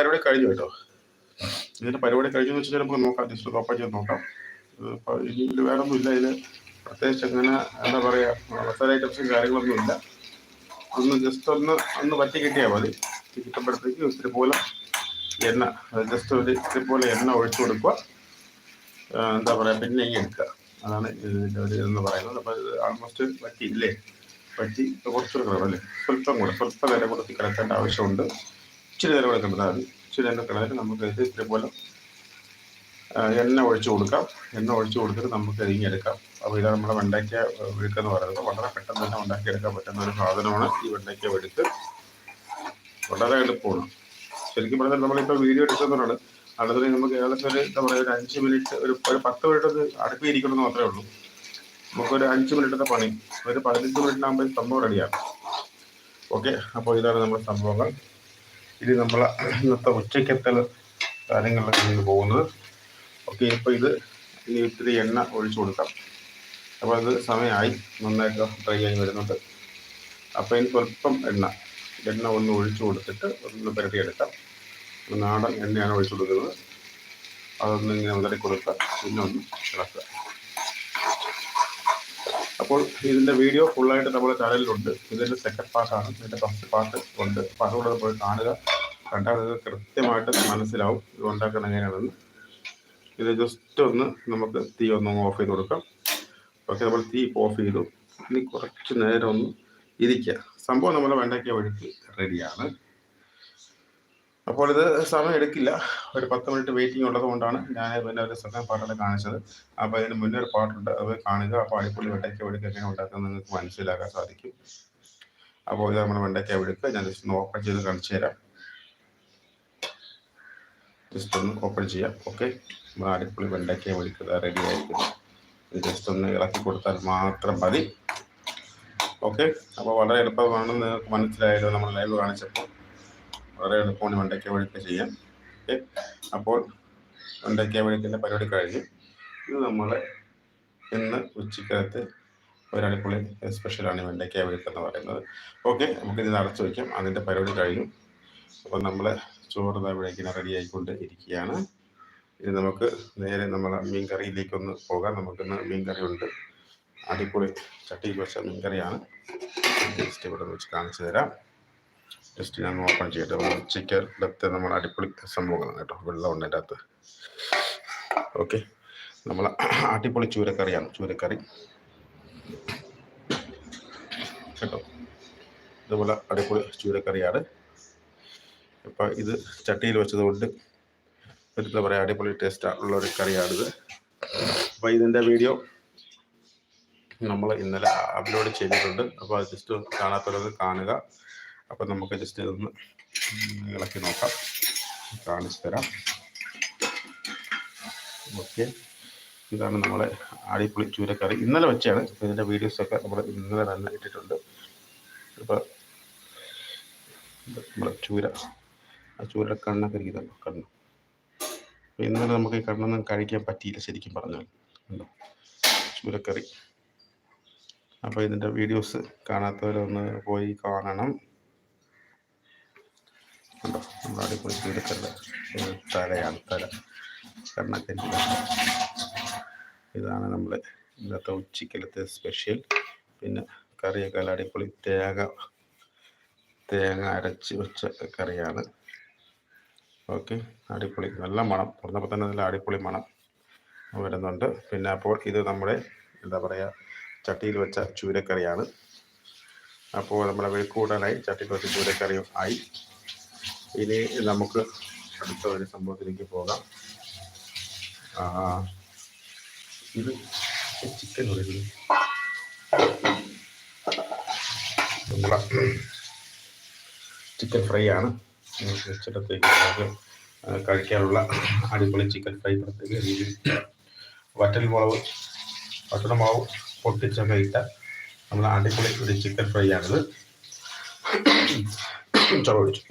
പരിപാടി കഴിഞ്ഞു കേട്ടോ. ഇതിന്റെ പരിപാടി കഴിഞ്ഞു എന്ന് വെച്ചാൽ നമുക്ക് നോക്കാം. ജസ്റ്റ് ഓപ്പൺ ചെയ്ത് നോക്കാം. ഇനി വേറെ ഒന്നും ഇല്ല ഇതിൽ പ്രത്യേകിച്ച് അങ്ങനെ എന്താ പറയാ മസാല ഐറ്റംസും കാര്യങ്ങളൊന്നും ഇല്ല. ഒന്ന് ജസ്റ്റ് ഒന്ന് ഒന്ന് വറ്റി കിട്ടിയാൽ മതി. കിട്ടുമ്പോഴത്തേക്ക് ഇത്തിരി പോലെ എണ്ണ ജസ്റ്റ് ഒരു ഇത്തിരി പോലെ എണ്ണ ഒഴിച്ചു കൊടുക്കുക. എന്താ പറയാ പിന്നെ ഇങ്ങനെ എടുക്കുക. അതാണ് ഇതിന്റെ ഒരു ഇതെന്ന് പറയുന്നത്. അപ്പോൾ ഇത് ആൾമോസ്റ്റ് വറ്റി ഇല്ലേ വറ്റി കുറച്ചുകൂടെ കിടക്കും അല്ലേ? സ്വല്പം കൂടെ സ്വല്പം നേരം കൂടെ കിടക്കേണ്ട ആവശ്യമുണ്ട്. ഇച്ചിരി നേരം കൂടെ കിടന്നാൽ മതി. ഇച്ചിരി നേരം നമുക്ക് ഇത് പോലെ എണ്ണ ഒഴിച്ചു കൊടുക്കാം. എണ്ണ ഒഴിച്ചു കൊടുത്തിട്ട് നമുക്ക് ഇരിഞ്ഞെടുക്കാം അപ്പോൾ ഇതാണ് നമ്മുടെ വെണ്ടയ്ക്ക എന്ന് പറയുന്നത്. വളരെ പെട്ടെന്ന് തന്നെ ഉണ്ടാക്കിയെടുക്കാൻ പറ്റുന്ന ഒരു സാധനമാണ് ഈ വെണ്ടയ്ക്ക വെടുക്ക് വളരെ എളുപ്പമാണ്. ശരിക്കും പറഞ്ഞാൽ നമ്മളിപ്പോൾ വീഡിയോ എടുക്കുന്നവരാണ്. അടുത്തത് നമുക്ക് ഏകദേശം ഒരു എന്താ പറയുക ഒരു അഞ്ച് മിനിറ്റ് ഒരു ഒരു പത്ത് മിനിറ്റ് ഒന്ന് അടുപ്പിൽ എന്ന് മാത്രമേ ഉള്ളൂ. നമുക്കൊരു അഞ്ച് മിനിറ്റത്തെ പണി. ഒരു പതിനഞ്ച് മിനിറ്റിനാകുമ്പോൾ സംഭവം റെഡിയാണ്. ഓക്കെ? അപ്പോൾ ഇതാണ് നമ്മുടെ സംഭവങ്ങൾ. ഇത് നമ്മൾ ഇന്നത്തെ ഉച്ചക്കത്തെ കാര്യങ്ങളിലൊക്കെ ഇങ്ങനെ പോകുന്നത്. ഓക്കെ ഇപ്പോൾ ഇത് ഇനി ഇത്തിരി എണ്ണ ഒഴിച്ചു കൊടുക്കാം. അപ്പോൾ അത് സമയമായി. നന്നായിട്ട് ഡ്രൈ ആയി വരുന്നുണ്ട്. അപ്പോൾ ഇനി സ്വല്പം എണ്ണ. എണ്ണ ഒന്ന് ഒഴിച്ചു കൊടുത്തിട്ട് ഒന്ന് പുരട്ടിയെടുക്കാം. നാടൻ എണ്ണയാണ് ഒഴിച്ചു കൊടുക്കുന്നത്. അതൊന്ന് ഇങ്ങനെ ഉതറി കൊടുക്കുക. പിന്നെ ഒന്ന് ഇളക്കുക. അപ്പോൾ ഇതിന്റെ വീഡിയോ ഫുള്ളായിട്ട് നമ്മുടെ ചാനലിലുണ്ട് ഇതിന്റെ സെക്കൻഡ് പാർട്ടാണ് ഇതിന്റെ ഫസ്റ്റ് പാർട്ട് ഉണ്ട്. അപ്പോൾ അതുകൂടെ പോയി കാണുക. കണ്ടാൽ ഇത് കൃത്യമായിട്ട് മനസ്സിലാവും ഇത് ഉണ്ടാക്കണം എങ്ങനെയാണെന്ന്. ഇത് ജസ്റ്റ് ഒന്ന് നമുക്ക് തീ ഒന്ന് ഓഫ് ചെയ്ത് കൊടുക്കാം. ഓക്കെ നമ്മൾ തീ ഓഫ് ചെയ്തു. ഇനി കുറച്ച് നേരം ഒന്ന് ഇരിക്കുക. സംഭവം നമ്മുടെ വെണ്ടയ്ക്ക വഴിക്ക് റെഡിയാണ്. അപ്പോൾ ഇത് സമയം എടുക്കില്ല. ഒരു പത്ത് മിനിറ്റ് വെയിറ്റിംഗ് ഉള്ളത് കൊണ്ടാണ് ഞാൻ പിന്നെ ഒരു സെക്കൻഡ് പാർട്ടിൽ കാണിച്ചത്. അപ്പോൾ അതിന് മുന്നേ ഒരു പാട്ടുണ്ട്. അത് കാണുക അപ്പോൾ അടിപൊളി വെണ്ടയ്ക്ക വെടുക്ക് എങ്ങനെ ഉണ്ടാക്കുന്നത് നിങ്ങൾക്ക് മനസ്സിലാക്കാൻ സാധിക്കും. അപ്പോൾ ഇത് നമ്മുടെ വെണ്ടയ്ക്ക വെടുക്ക് ഞാൻ ജസ്റ്റ് ഒന്ന് ഓപ്പൺ ചെയ്ത് കാണിച്ചു തരാം. ജസ്റ്റ് ഒന്ന് ഓപ്പൺ ചെയ്യാം. ഓക്കെ നമ്മുടെ അടിപൊളി വെണ്ടയ്ക്ക വെടുക്കുക റെഡി ആയിരിക്കുന്നു ഇത് ജസ്റ്റ് ഒന്ന് ഇളക്കി കൊടുത്താൽ മാത്രം മതി. ഓക്കെ അപ്പോൾ വളരെ എളുപ്പമാണെന്ന് നിങ്ങൾക്ക് മനസ്സിലായല്ലോ. നമ്മൾ ലൈവ് കാണിച്ചപ്പോൾ വളരെ എളുപ്പമാണ് വെണ്ടയ്ക്ക വെഴുക്ക് ചെയ്യാൻ. ഓക്കെ? അപ്പോൾ വെണ്ടയ്ക്ക വഴുക്കിന്റെ പരിപാടി കഴിഞ്ഞ് ഇത് നമ്മൾ ഇന്ന് ഉച്ചക്കകത്ത് ഒരടിപൊളി സ്പെഷ്യലാണ് വെണ്ടയ്ക്ക വെഴുക്ക് എന്ന് പറയുന്നത്. ഓക്കെ? നമുക്കിത് അടച്ചു വയ്ക്കാം അതിന്റെ പരിപാടി കഴിഞ്ഞു. അപ്പോൾ നമ്മൾ ചോറ് ദാ വിളക്കിന് റെഡി ആയിക്കൊണ്ട് ഇരിക്കുകയാണ്. ഇത് നമുക്ക് നേരെ നമ്മളെ മീൻ കറിയിലേക്കൊന്ന് പോകാം. നമുക്കിന്ന് മീൻ കറി ഉണ്ട് അടിപൊളി ചട്ടിയിൽ വെച്ച മീൻ കറിയാണ് ഇവിടെ വെച്ച് കാണിച്ചു തരാം. ജസ്റ്റ് ഞാൻ ഓപ്പൺ ചെയ്യട്ടെ. ഉച്ചയ്ക്ക് ഇടത്തെ നമ്മൾ അടിപൊളി സംഭവങ്ങളാണ് കേട്ടോ. വെള്ളമുണ്ട് അതിന്റെ അകത്ത്. ഓക്കെ നമ്മൾ അടിപൊളി ചൂരക്കറിയാണ്. ചൂരക്കറി. കേട്ടോ. ഇതുപോലെ അടിപൊളി ചൂരക്കറിയാണ്. ഇപ്പം ഇത് ചട്ടിയിൽ വെച്ചത് കൊണ്ട് എന്താ പറയുക അടിപൊളി ടേസ്റ്റ് ഉള്ള ഒരു കറിയാണിത് അപ്പോൾ ഇതിന്റെ വീഡിയോ നമ്മൾ ഇന്നലെ അപ്ലോഡ് ചെയ്തിട്ടുണ്ട്. അപ്പോൾ ജസ്റ്റ് കാണാത്തവരത് കാണുക. അപ്പോൾ നമുക്ക് ജസ്റ്റ് ഇതൊന്ന് ഇളക്കി നോക്കാം. കാണിച്ചു തരാം. ഓക്കെ. ഇതാണ് നമ്മളെ ആടിപ്പുളി ചൂരക്കറി. ഇന്നലെ വെച്ചാണ് ഇതിന്റെ വീഡിയോസൊക്കെ നമ്മൾ ഇന്നലെ തന്നെ ഇട്ടിട്ടുണ്ട്. ഇപ്പോൾ നമ്മുടെ ചൂര ആ ചൂരയുടെ കണ്ണൊക്കെ ഇരിക്കുന്നുണ്ടോ കണ്ണ്. അപ്പോൾ ഇന്നലെ നമുക്ക് ഈ കണ്ണൊന്നും കഴിക്കാൻ പറ്റിയില്ല ശരിക്കും പറഞ്ഞാൽ. ഉണ്ടോ ചൂരക്കറി. അപ്പോൾ ഇതിന്റെ വീഡിയോസ് കാണാത്തവരൊന്ന് പോയി കാണണം. ഉണ്ടോ പോയി ഒരു തലയാണ് തല. കണ്ണൊക്കെ ഇതാണ് നമ്മൾ ഇന്നത്തെ ഉച്ചക്കലത്തെ സ്പെഷ്യൽ പിന്നെ കറിയൊക്കെ അടിപൊളി തേങ്ങ തേങ്ങ അരച്ച് വെച്ച കറിയാണ്. ഓക്കെ അടിപൊളി. നല്ല മണം. തുറന്നപ്പോൾ തന്നെ നല്ല അടിപൊളി മണം വരുന്നുണ്ട്. പിന്നെ അപ്പോൾ ഇത് നമ്മുടെ എന്താ പറയുക ചട്ടിയിൽ വെച്ച ചൂരക്കറിയാണ്. അപ്പോൾ നമ്മുടെ വെളുക്കൂടാനായി ചട്ടിയിൽ വെച്ച ചൂരക്കറിയും ആയി. ഇനി നമുക്ക് അടുത്ത ഒരു സംഭവത്തിലേക്ക് പോകാം. ഇത് ചിക്കൻ നമ്മളെ ചിക്കൻ ഫ്രൈ ആണ്. കഴിക്കാനുള്ള അടിപൊളി ചിക്കൻ ഫ്രൈ പ്രത്യേക രീതിയിൽ. വറ്റൽ മുളവ് വറ്റൽ മുളവ് പൊട്ടിച്ചൊക്കെ നമ്മൾ അടിപൊളി ഒരു ചിക്കൻ ഫ്രൈ ആണിത്. ചൊടിച്ചു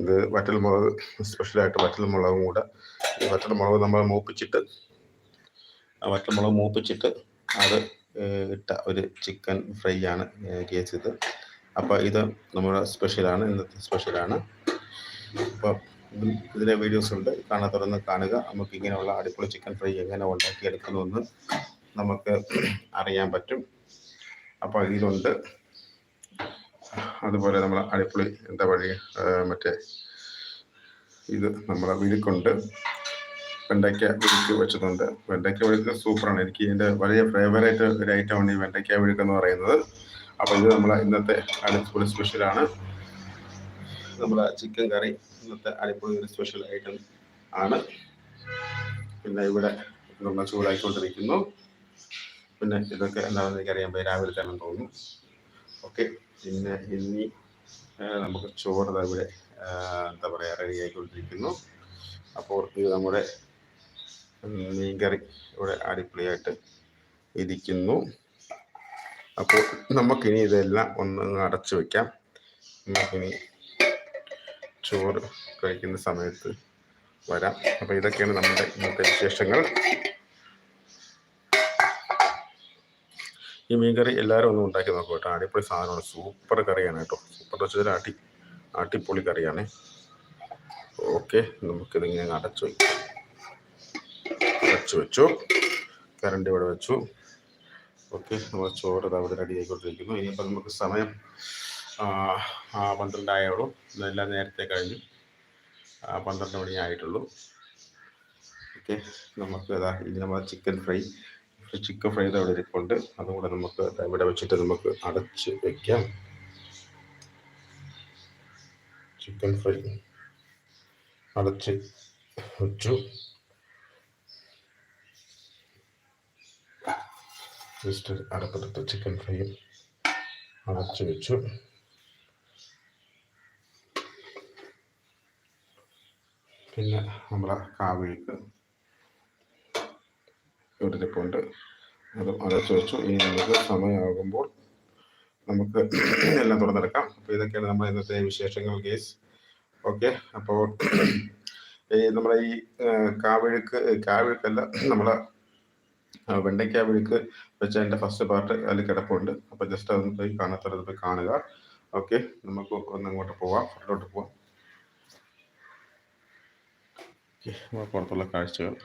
ഇത് വറ്റൽ മുളക് സ്പെഷ്യലായിട്ട് വറ്റൽ മുളകും കൂടെ വറ്റൽ മുളക് നമ്മൾ മൂപ്പിച്ചിട്ട് ആ വറ്റൽ മുളക് മൂപ്പിച്ചിട്ട് അത് ഇട്ട ഒരു ചിക്കൻ ഫ്രൈ ആണ് കേസ് ഇത്. അപ്പോൾ ഇത് നമ്മുടെ സ്പെഷ്യലാണ് ഇന്നത്തെ സ്പെഷ്യലാണ് അപ്പോൾ ഇതിലെ വീഡിയോസ് ഉണ്ട്. കാണാത്തതൊന്ന് കാണുക. നമുക്ക് ഇങ്ങനെയുള്ള അടിപൊളി ചിക്കൻ ഫ്രൈ എങ്ങനെ ഉണ്ടാക്കിയെടുക്കുന്നുവെന്ന് നമുക്ക് അറിയാൻ പറ്റും. അപ്പോൾ ഇതിലുണ്ട് അതുപോലെ നമ്മൾ അടിപൊളി എന്താ പറയുക മറ്റേ ഇത് നമ്മളെ വിഴുക്കുണ്ട് വെണ്ടയ്ക്ക വിഴുക്ക് വെച്ചിട്ടുണ്ട്. വെണ്ടയ്ക്ക വിഴുക്ക് സൂപ്പറാണ്. എനിക്ക് ഇതിന്റെ വലിയ ഫേവറേറ്റ് ഒരു ഐറ്റമാണ് ഈ വെണ്ടയ്ക്ക വിഴുക്ക് എന്ന് പറയുന്നത്. അപ്പോൾ ഇത് നമ്മളെ ഇന്നത്തെ അടിപൊളി സ്പെഷ്യലാണ് നമ്മളെ ചിക്കൻ കറി ഇന്നത്തെ അടിപൊളി ഒരു സ്പെഷ്യൽ ഐറ്റം ആണ്. പിന്നെ ഇവിടെ നമ്മൾ ചൂടാക്കിക്കൊണ്ടിരിക്കുന്നു. പിന്നെ ഇതൊക്കെ എന്താണെന്ന് എനിക്കറിയാൻ രാവിലെ തന്നെ തോന്നുന്നു ഓക്കെ. പിന്നെ ഇനി നമുക്ക് ചോറ് ഇവിടെ എന്താ പറയുക റെഡി ആയിക്കൊണ്ടിരിക്കുന്നു. അപ്പോൾ ഇത് നമ്മുടെ മീൻകറി ഇവിടെ അടിപൊളിയായിട്ട് ഇരിക്കുന്നു. അപ്പോൾ നമുക്കിനി ഇതെല്ലാം ഒന്ന് അടച്ചു വയ്ക്കാം നമുക്കിനി ചോറ് കഴിക്കുന്ന സമയത്ത് വരാം. അപ്പോൾ ഇതൊക്കെയാണ് നമ്മുടെ ഇന്നത്തെ വിശേഷങ്ങൾ. ഈ മീൻകറി എല്ലാവരും ഒന്ന് ഉണ്ടാക്കി നോക്കും കേട്ടോ. അടിപൊളി സാധനമാണ്. സൂപ്പർ കറിയാണ് കേട്ടോ. സൂപ്പർ വെച്ചാൽ അടി അടിപൊളി കറിയാണ്. ഓക്കെ നമുക്കിതിങ്ങനെ അടച്ചു വയ്ക്കാം. അടച്ചു വെച്ചു. കറണ്ട് ഇവിടെ വെച്ചു. ഓക്കെ നമ്മൾ ചോറ് അവിടെ റെഡി ആയിക്കൊണ്ടിരിക്കുന്നു ഇനിയിപ്പോൾ നമുക്ക് സമയം പന്ത്രണ്ടായോളൂ ഇതെല്ലാം നേരത്തെ കഴിഞ്ഞു. പന്ത്രണ്ട് മണി ആയിട്ടുള്ളൂ ഓക്കെ നമുക്ക് ഇതാ ഇനി നമ്മൾ ചിക്കൻ ഫ്രൈ ചിക്കൻ ഫ്രൈ അവിടെ ഇരിപ്പുണ്ട്. അതും കൂടെ നമുക്ക് ഇവിടെ വെച്ചിട്ട് നമുക്ക് അടച്ച് വെക്കാം. ചിക്കൻ ഫ്രൈ അടച്ച് വെച്ചു. ജസ്റ്റ് അടപ്പത്തിട്ട് ചിക്കൻ ഫ്രൈയും അടച്ചു വെച്ചു. പിന്നെ നമ്മളെ കാവിഴിക്ക് ഇരിപ്പുണ്ട് അത് അടച്ചു വെച്ചു. ഇനി നമുക്ക് സമയമാകുമ്പോൾ നമുക്ക് എല്ലാം തുറന്നെടുക്കാം. അപ്പോൾ ഇതൊക്കെയാണ് നമ്മുടെ ഇന്നത്തെ വിശേഷങ്ങൾ കേസ് ഓക്കെ അപ്പോൾ ഈ നമ്മുടെ ഈ കാവിഴുക്ക് കാവിഴുക്കല്ല നമ്മളെ വെണ്ടയ്ക്ക വിഴുക്ക് വെച്ച എന്റെ ഫസ്റ്റ് പാർട്ട് അതിൽ കിടപ്പുണ്ട്. അപ്പോൾ ജസ്റ്റ് അതൊന്ന് പോയി കാണാത്തത് പോയി കാണുക. ഓക്കെ നമുക്ക് ഒന്ന് അങ്ങോട്ട് പോവാം. ഫ്രണ്ടിലോട്ട് പോവാം. ഓക്കെ പുറത്തുള്ള കാഴ്ചകൾ.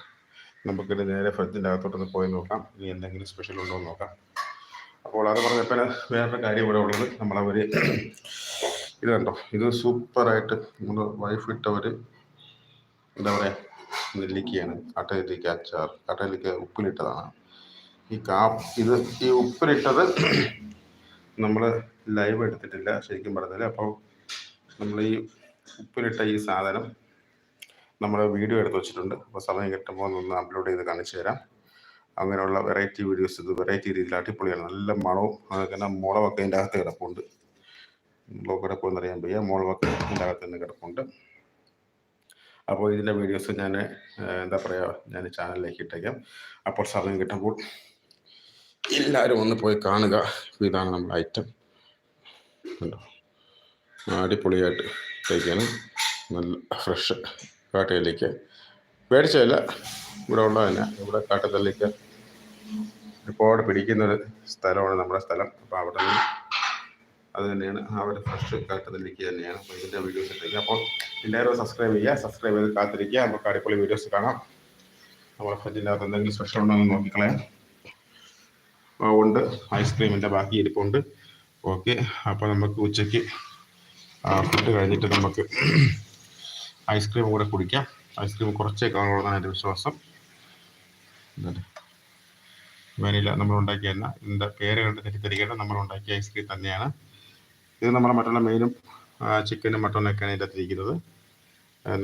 നമുക്കിത് നേരെ ഫ്രിഡ്ജിന്റെ അകത്തോട്ടൊന്ന് പോയി നോക്കാം. ഇനി എന്തെങ്കിലും സ്പെഷ്യൽ ഉണ്ടോ എന്ന് നോക്കാം. അപ്പോൾ അത് പറഞ്ഞപ്പോൾ വേറൊരു കാര്യം ഇവിടെ ഉള്ളത്. നമ്മളവർ ഇത് കണ്ടോ? ഇത് സൂപ്പറായിട്ട് നമ്മുടെ വൈഫ് ഇട്ട ഒരു എന്താ പറയുക നെല്ലിക്കയാണ്. കട്ടയിലേക്ക് അച്ചാർ കട്ടയിലേക്ക് ഉപ്പിലിട്ടതാണ്. ഈ കാ ഇത് ഈ ഉപ്പിലിട്ടത് നമ്മൾ ലൈവ് എടുത്തിട്ടില്ല ശരിക്കും പറഞ്ഞാൽ അപ്പോൾ നമ്മൾ ഈ ഉപ്പിലിട്ട ഈ സാധനം നമ്മൾ വീഡിയോ എടുത്ത് വെച്ചിട്ടുണ്ട്. അപ്പോൾ സമയം കിട്ടുമ്പോൾ ഒന്ന് അപ്ലോഡ് ചെയ്ത് കാണിച്ചു തരാം. അങ്ങനെയുള്ള വെറൈറ്റി വീഡിയോസ് ഇത് വെറൈറ്റി രീതിയിൽ അടിപൊളിയാണ്. നല്ല മണവും അങ്ങനെ മുളകൊക്കെ അതിന്റെ അകത്ത് കിടപ്പുണ്ട്. മുളക് അറിയാൻ വയ്യ. മുളകൊക്കെ അതിന്റെ അകത്ത് തന്നെ കിടപ്പുണ്ട്. അപ്പോൾ ഇതിന്റെ വീഡിയോസ് ഞാൻ എന്താ പറയുക ഞാൻ ചാനലിലേക്ക് ഇട്ടേക്കാം. അപ്പോൾ സമയം കിട്ടുമ്പോൾ എല്ലാവരും ഒന്ന് പോയി കാണുക. ഇതാണ് നമ്മുടെ ഐറ്റം അടിപൊളിയായിട്ട് കഴിക്കാനും നല്ല ഫ്രഷ് കാട്ടയിലേക്ക് മേടിച്ചതല്ല ഇവിടെ ഉള്ളത് തന്നെ ഇവിടെ കാട്ടത്തല്ലേക്ക് ഒരുപാട് പിടിക്കുന്നൊരു സ്ഥലമാണ് നമ്മുടെ സ്ഥലം. അപ്പോൾ അവിടെ നിന്ന് അത് തന്നെയാണ്. ആ ഒരു ഫ്രഷ് തന്നെയാണ് അപ്പോൾ ഇതിന്റെ വീഡിയോസ് ഇട്ടേക്കുക അപ്പോൾ എല്ലാവരും സബ്സ്ക്രൈബ് ചെയ്യുക സബ്സ്ക്രൈബ് ചെയ്ത് കാത്തിരിക്കുക. നമുക്ക് അടിപൊളി വീഡിയോസ് കാണാം. നമ്മുടെ ഫ്രിഡ്ജിന്റെ അകത്ത് എന്തെങ്കിലും സ്പെഷ്യൽ ഉണ്ടോ എന്ന് നോക്കിക്കളയാം ഉണ്ട്. ഐസ്ക്രീമിന്റെ ബാക്കി ഇരിപ്പുണ്ട്. ഓക്കെ അപ്പോൾ നമുക്ക് ഉച്ചയ്ക്ക് ഫുഡ് കഴിഞ്ഞിട്ട് നമുക്ക് ഐസ്ക്രീം കൂടെ കുടിക്കാം. ഐസ്ക്രീം കുറച്ചേ കാണുള്ളൂ എന്റെ വിശ്വാസം. വാനില നമ്മൾ ഉണ്ടാക്കിയല്ല ഇതിന്റെ പേര് കണ്ട് തെറ്റിദ്ധരിക്കേണ്ട നമ്മൾ ഉണ്ടാക്കിയ ഐസ്ക്രീം തന്നെയാണ്. ഇത് നമ്മുടെ മറ്റുള്ള മെയിനും ചിക്കനും മട്ടനൊക്കെയാണ് ഇതിന്റെ അകത്തിരിക്കുന്നത്.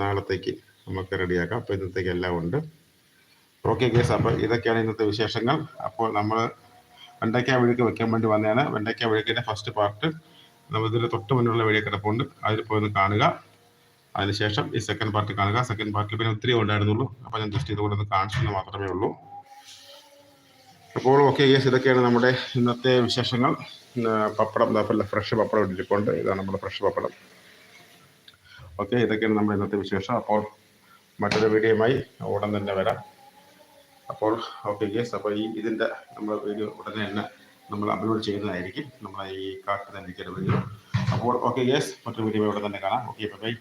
നാളത്തേക്ക് നമുക്ക് റെഡിയാക്കാം. അപ്പോൾ ഇന്നത്തേക്ക് എല്ലാം ഉണ്ട്. ഓക്കെ കേസ് അപ്പോൾ ഇതൊക്കെയാണ് ഇന്നത്തെ വിശേഷങ്ങൾ. അപ്പോൾ നമ്മൾ വെണ്ടയ്ക്ക വിഴുക്ക് വെക്കാൻ വേണ്ടി വന്നതാണ്. വെണ്ടയ്ക്ക വിഴുക്കിന്റെ ഫസ്റ്റ് പാർട്ട്. നമ്മൾ ഇതിൽ തൊട്ട് മുന്നിലുള്ള വീഡിയോ കിടപ്പുണ്ട് അതിൽ പോയി ഒന്ന് കാണുക. അതിനുശേഷം ഈ സെക്കൻഡ് പാർട്ട് കാണുക. സെക്കൻഡ് പാർട്ടിൽ പിന്നെ ഒത്തിരി ഉണ്ടായിരുന്നുള്ളൂ. അപ്പോൾ ഞാൻ ജസ്റ്റ് ഇതുകൊണ്ട് ഒന്ന് കാണിച്ചെന്ന് മാത്രമേ ഉള്ളൂ. അപ്പോൾ ഓക്കെ ഗേസ് ഇതൊക്കെയാണ് നമ്മുടെ ഇന്നത്തെ വിശേഷങ്ങൾ. പപ്പടം ഫ്രഷ് പപ്പടം ഇട്ടിരിപ്പുണ്ട് ഇതാണ് നമ്മുടെ ഫ്രഷ് പപ്പടം. ഓക്കെ ഇതൊക്കെയാണ് നമ്മുടെ ഇന്നത്തെ വിശേഷം. അപ്പോൾ മറ്റൊരു വീഡിയോയുമായി ഉടൻ തന്നെ വരാം. അപ്പോൾ ഓക്കെ ഗേസ് അപ്പോൾ ഈ ഇതിന്റെ നമ്മൾ വീഡിയോ ഉടനെ തന്നെ നമ്മൾ അപ്ലോഡ് ചെയ്യുന്നതായിരിക്കും. നമ്മളെ ഈ കാർട്ട് തന്നെ വീഡിയോ അപ്പോൾ ഓക്കെ ഗേസ് മറ്റൊരു വീഡിയോ ഉടൻ തന്നെ കാണാം. Okay bye